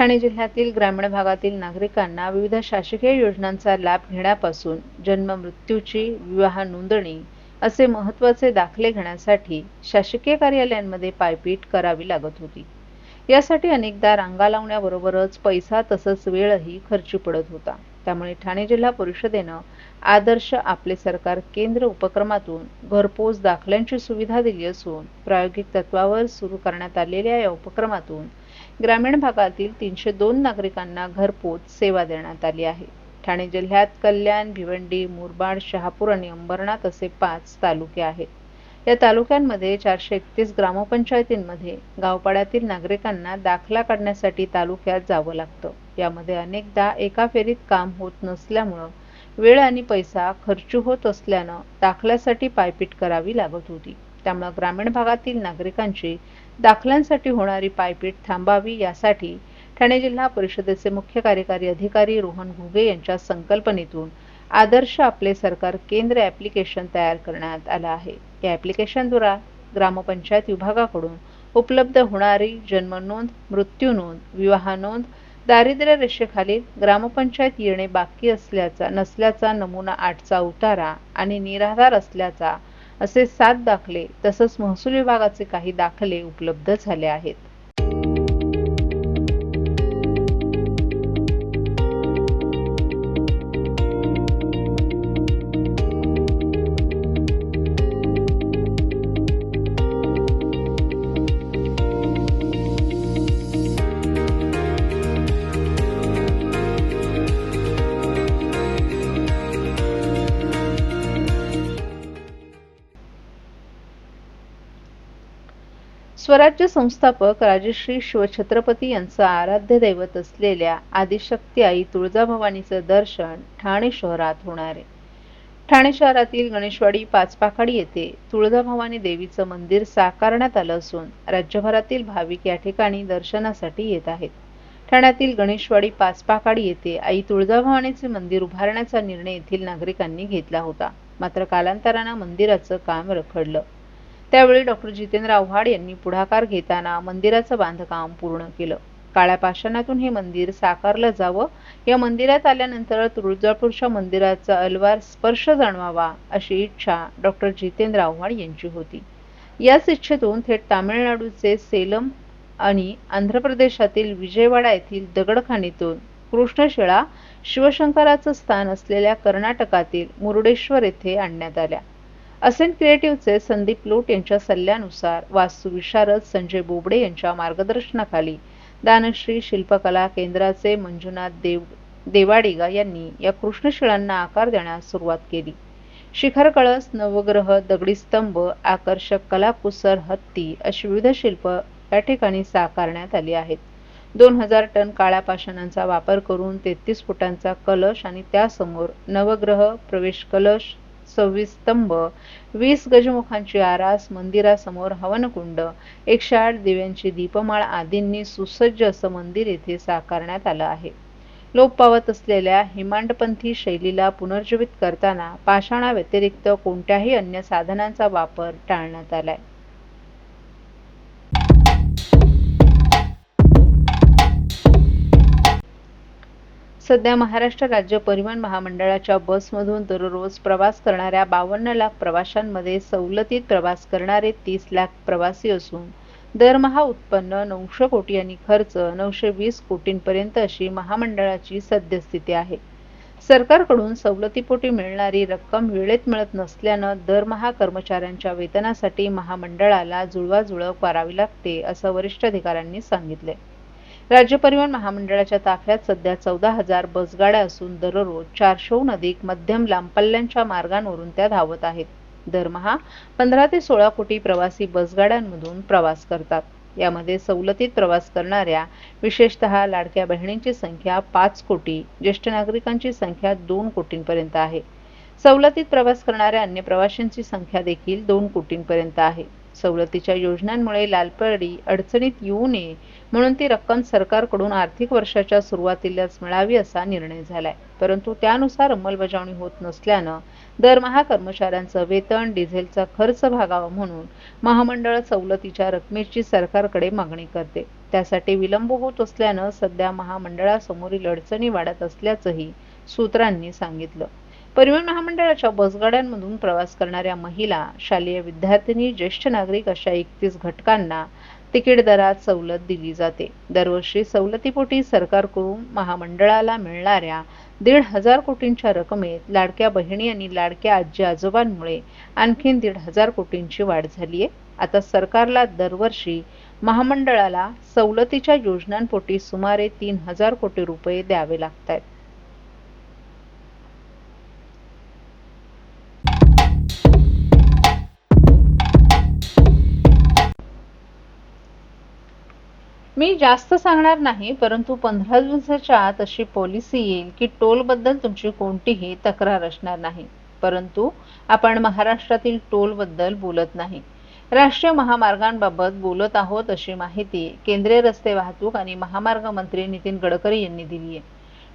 ठाणे जिल्ह्यातील ग्रामीण भागातील नागरिकांना विविध शासकीय योजनांचा लाभ घेण्यापासून जन्म मृत्यूची विवाह नोंदणी असे महत्त्वाचे दाखले घेण्यासाठी शासकीय कार्यालयांमध्ये पायपीट करावी लागत होती. यासाठी अनेकदा रांगा लावण्याबरोबरच पैसा तसंच वेळही खर्ची पडत होता. त्यामुळे ठाणे जिल्हा परिषदेनं आदर्श आपले सरकार केंद्र उपक्रमातून घरपोच दाखल्यांची सुविधा दिली असून प्रायोगिक तत्वावर सुरू करण्यात आलेल्या या उपक्रमातून ग्रामीण भागातील तीनशे दोन नागरिकांना घरपोच सेवा देण्यात आली आहे. ठाणे जिल्ह्यात कल्याण भिवंडी मुरबाड शहापूर आणि अंबरनाथ असे पाच तालुके आहेत. या तालुक्यांमध्ये चारशे एकतीस ग्रामपंचायतींमध्ये गावपाड्यातील नागरिकांना दाखला काढण्यासाठी तालुक्यात जावं लागतं. यामध्ये अनेकदा एका फेरीत काम होत नसल्यामुळं वेळ आणि पैसा खर्च होत असल्यानं दाखल्यासाठी पायपीट करावी लागत होती. त्यामुळे ग्रामीण भागातील नागरिकांची दाखल्यांसाठी होणारी पायपीट थांबावी यासाठी ठाणे जिल्हा परिषदेचे मुख्य कार्यकारी अधिकारी रोहन घुगे यांच्या संकल्पनेतून आदर्श आपले सरकार केंद्र ॲप्लिकेशन तयार करण्यात आलं आहे. या ॲप्लिकेशनद्वारा ग्रामपंचायत विभागाकडून उपलब्ध होणारी जन्मनोंद मृत्यू नोंद विवाह नोंद दारिद्र्य रेषेखालील ग्रामपंचायत येणे बाकी असल्याचा नसल्याचा नमुना आठचा उतारा आणि निराधार असल्याचा असे सात दाखले तसंच महसूल विभागाचे काही दाखले उपलब्ध झाले आहेत. स्वराज्य संस्थापक राजश्री शिवछत्रपती यांचं आराध्य दैवत असलेल्या आदिशक्ती आई तुळजाभवानीचं दर्शन ठाणे शहरात होणार आहे. ठाणे शहरातील गणेशवाडी पाचपाखाडी येथे तुळजाभवानी देवीचं मंदिर साकारण्यात आलं असून राज्यभरातील भाविक या ठिकाणी दर्शनासाठी येत आहेत. ठाण्यातील गणेशवाडी पाचपाखाडी येथे आई तुळजाभवानीचे मंदिर उभारण्याचा निर्णय येथील नागरिकांनी घेतला होता. मात्र कालांतरानं मंदिराचं काम रखडलं. त्यावेळी डॉक्टर जितेंद्र आव्हाड यांनी पुढाकार घेताना मंदिराचं बांधकाम पूर्ण केलं. काळ्या पाषाणातून हे मंदिर साकारलं जावं. या मंदिरात आल्यानंतर तुळजापूरच्या मंदिराचा अलवार स्पर्श जाणवावा अशी इच्छा डॉक्टर जितेंद्र आव्हाड यांची होती. याच इच्छेतून थेट तामिळनाडूचे सेलम आणि आंध्र प्रदेशातील विजयवाडा येथील दगडखाणीतून कृष्णशिळा शिवशंकराचं स्थान असलेल्या कर्नाटकातील मुरुडेश्वर येथे आणण्यात आल्या. असेन क्रिएटिव्हचे संदीप लोट यांच्या सल्ल्यानुसार वास्तुविशारद संजय बोबडे यांच्या मार्गदर्शनाखाली दानश्री शिल्पकला केंद्राचे मंजुनाथ देव देवाडिगा यांनी या कृष्णशिळांना आकार देण्यास सुरुवात केली. शिखर कळस नवग्रह दगडी स्तंभ आकर्षक कलाकुसर हत्ती अशी विविध शिल्प या ठिकाणी साकारण्यात आली आहेत. दोन हजार टन काळ्या पाषाणांचा वापर करून तेहतीस फुटांचा कलश आणि त्यासमोर नवग्रह प्रवेश कलश सव्वीस स्तंभ वीस गजमुखांची आरास मंदिरासमोर हवनकुंड एकशे आठ दिव्यांची दीपमाळ आदींनी सुसज्ज असं मंदिर येथे साकारण्यात आलं आहे. लोप पावत असलेल्या हिमांडपंथी शैलीला पुनर्जीवित करताना पाषाणाव्यतिरिक्त कोणत्याही अन्य साधनांचा वापर टाळण्यात आलाय. सध्या महाराष्ट्र राज्य परिवहन महामंडळाच्या बसमधून दररोज प्रवास करणाऱ्या बावन्न लाख प्रवाशांमध्ये सवलतीत प्रवास करणारे तीस लाख प्रवासी असून दरमहा उत्पन्न नऊशे कोटी आणि खर्च नऊशे वीस कोटींपर्यंत अशी महामंडळाची सद्यस्थिती आहे. सरकारकडून सवलतीपोटी मिळणारी रक्कम वेळेत मिळत नसल्यानं दरमहा कर्मचाऱ्यांच्या वेतनासाठी महामंडळाला जुळवाजुळव करावी लागते असं वरिष्ठ अधिकाऱ्यांनी सांगितले. राज्य परिवहन महामंडळाच्या ताफ्यात सध्या चौदा हजार बसगाड्या असून दररोज चारशेहून अधिक मध्यम लांब पल्ल्यांच्या मार्गांवरून त्या धावत आहेत. दरमहा पंधरा ते सोळा कोटी प्रवासी बसगाड्यांमधून प्रवास करतात. यामध्ये सवलतीत प्रवास करणाऱ्या विशेषतः लाडक्या बहिणींची संख्या पाच कोटी ज्येष्ठ नागरिकांची संख्या दोन कोटींपर्यंत आहे. सवलतीत प्रवास करणाऱ्या अन्य प्रवाशांची संख्या देखील दोन कोटींपर्यंत आहे. सवलतीच्या योजनांमुळे लालपडी अडचणीत येऊ नये म्हणून ती रक्कम सरकारकडून आर्थिक वर्षाच्या सुरुवातीलाच मिळावी असा निर्णय झालाय. परंतु त्यानुसार अंमलबजावणी होत नसल्यानं दरमहा कर्मचाऱ्यांचं वेतन डिझेलचा खर्च भागावा म्हणून महामंडळ सवलतीच्या रकमेची सरकारकडे मागणी करते. त्यासाठी विलंब होत असल्यानं सध्या महामंडळासमोरील अडचणी वाढत असल्याचंही सूत्रांनी सांगितलं. परिवहन महामंडळाच्या बसगाड्यांमधून प्रवास करणाऱ्या महिला शालेय विद्यार्थिनी ज्येष्ठ नागरिक अशा एकतीस घटकांना तिकीट दरात सवलत दिली जाते. दरवर्षी सवलतीपोटी सरकारकडून महामंडळाला मिळणाऱ्या दीड हजार कोटींच्या रकमेत लाडक्या बहिणी आणि लाडक्या आजी आजोबांमुळे आणखीन दीड हजार कोटींची वाढ झाली आहे. आता सरकारला दरवर्षी महामंडळाला सवलतीच्या योजनांपोटी सुमारे तीन हजार कोटी रुपये द्यावे लागत आहेत मी जास्त सांगणार नाही परंतु पंधरा दिवसाच्या आत अशी पॉलिसी येईल की टोलबद्दल तुमची कोणतीही तक्रार असणार नाही. परंतु आपण महाराष्ट्रातील टोलबद्दल बोलत नाही. राष्ट्रीय महामार्गांबाबत बोलत आहोत अशी माहिती केंद्रीय रस्ते वाहतूक आणि महामार्ग मंत्री नितीन गडकरी यांनी दिली आहे.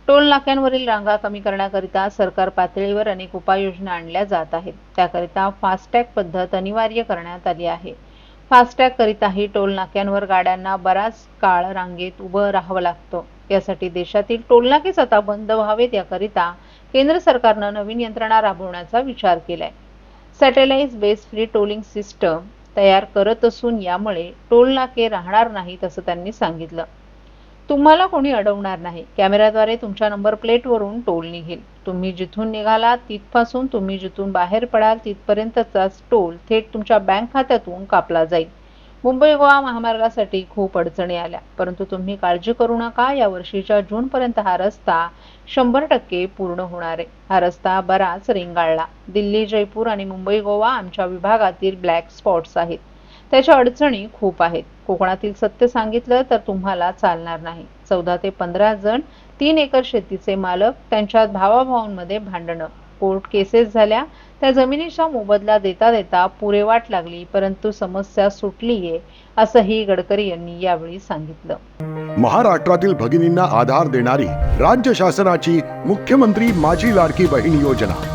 टोल नाक्यांवरील रांगा कमी करण्याकरिता सरकार पातळीवर अनेक उपाययोजना आणल्या जात आहेत. त्याकरिता फास्टॅग पद्धत अनिवार्य करण्यात आली आहे. फास्टॅग करिताही टोल नाक्यांवर गाड्यांना बराच काळ रांगेत उभं राहावं लागतं. यासाठी देशातील टोलनाकेच आता बंद व्हावेत याकरिता केंद्र सरकारनं नवीन यंत्रणा राबवण्याचा विचार केलाय. Satellite base free tolling system तयार करत असून यामुळे टोल नाके राहणार नाहीत असं त्यांनी सांगितलं. तुम्हाला कोणी अडवणार नाही. कॅमेऱ्याद्वारे तुमच्या नंबर प्लेटवरून टोल निघेल. तुम्ही जिथून निघालात तिथपासून तुम्ही जिथून बाहेर पडाल तिथपर्यंतचा टोल थेट तुमच्या बँक खात्यातून कापला जाईल. मुंबई गोवा महामार्गासाठी खूप अडचणी आल्या. परंतु तुम्ही काळजी करू नका या वर्षीच्या जूनपर्यंत हा रस्ता शंभर टक्के पूर्ण होणार आहे. हा रस्ता बराच रेंगाळला. दिल्ली जयपूर आणि मुंबई गोवा आमच्या विभागातील ब्लॅक स्पॉट्स आहेत. त्याच्या अडचणी खूप आहेत. कोकणातील सत्य सांगितलं तर तुम्हाला चालणार नाही. चौदा ते पंधरा जण तीन एकर शेतीचे मालक त्यांच्यात भावाभावांमध्ये भांडणं. कोर्ट केसेस झाल्या. त्या जमिनीचा मोबदला देता देता पुरे वाट लागली परंतु समस्या सुटलीये असंही गडकरी यांनी यावेळी सांगितलं. महाराष्ट्रातील भगिनींना आधार देणारी राज्य शासनाची मुख्यमंत्री माझी लाडकी बहीण योजना.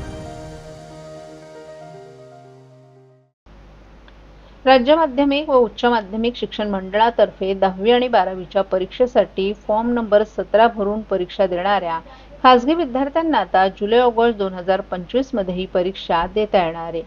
राज्य माध्यमिक व उच्च माध्यमिक शिक्षण मंडळातर्फे दहावी आणि बारावीच्या परीक्षेसाठी फॉर्म नंबर सतरा भरून परीक्षा देणाऱ्या खासगी विद्यार्थ्यांना आता जुलै ऑगस्ट दोन हजार पंचवीसमध्ये ही परीक्षा देता येणार आहे.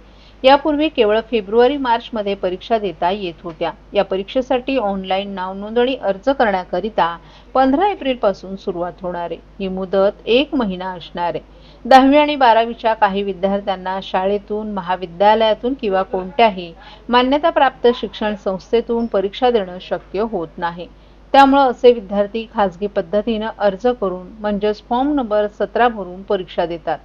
यापूर्वी केवळ फेब्रुवारी मार्चमध्ये परीक्षा देता येत होत्या. या परीक्षेसाठी ऑनलाईन नाव नोंदणी अर्ज करण्याकरिता पंधरा एप्रिलपासून सुरुवात होणार आहे. ही मुदत एक महिना असणार आहे. दहावी आणि बारावीच्या काही विद्यार्थ्यांना शाळेतून महाविद्यालयातून किंवा कोणत्याही मान्यताप्राप्त शिक्षण संस्थेतून परीक्षा देणं शक्य होत नाही. त्यामुळं असे विद्यार्थी खाजगी पद्धतीनं अर्ज करून म्हणजेच फॉर्म नंबर सतरा भरून परीक्षा देतात.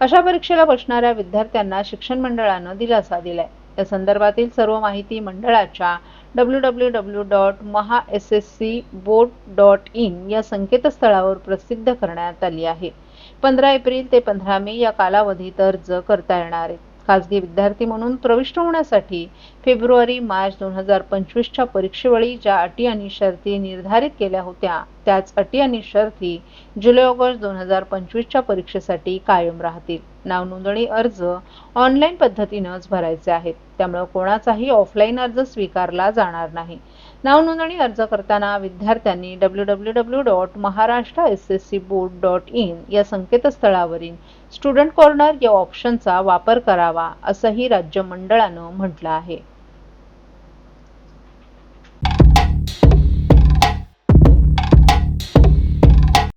अशा परीक्षेला बसणाऱ्या विद्यार्थ्यांना शिक्षण मंडळानं दिलासा दिलाय. या संदर्भातील सर्व माहिती मंडळाच्या W W W dot Maha S S C board dot in या संकेतस्थळावर प्रसिद्ध करण्यात आली आहे. पंधरा एप्रिल ते पंधरा मे या कालावधीत अर्ज करता येणार आहेत. खाजगी विद्यार्थी म्हणून प्रविष्ट होण्यासाठी फेब्रुवारी मार्च दोन हजार पंचवीसच्या परीक्षेवेळी ज्या अटी आणि शर्ती निर्धारित केल्या होत्या त्याच अटी आणि शर्ती जुलै ऑगस्ट दोन हजार पंचवीसच्या परीक्षेसाठी कायम राहतील. नाव नोंदणी अर्ज ऑनलाईन पद्धतीनंच भरायचे आहेत. त्यामुळे कोणाचाही ऑफलाईन अर्ज स्वीकारला जाणार नाही. नावनोंदणी अर्ज करताना विद्यार्थ्यांनी W W W dot Maharashtra S S C board dot in या संकेतस्थळावरील स्टुडंट कॉर्नर या ऑप्शनचा वापर करावा असंही राज्य मंडळानं म्हटलं आहे.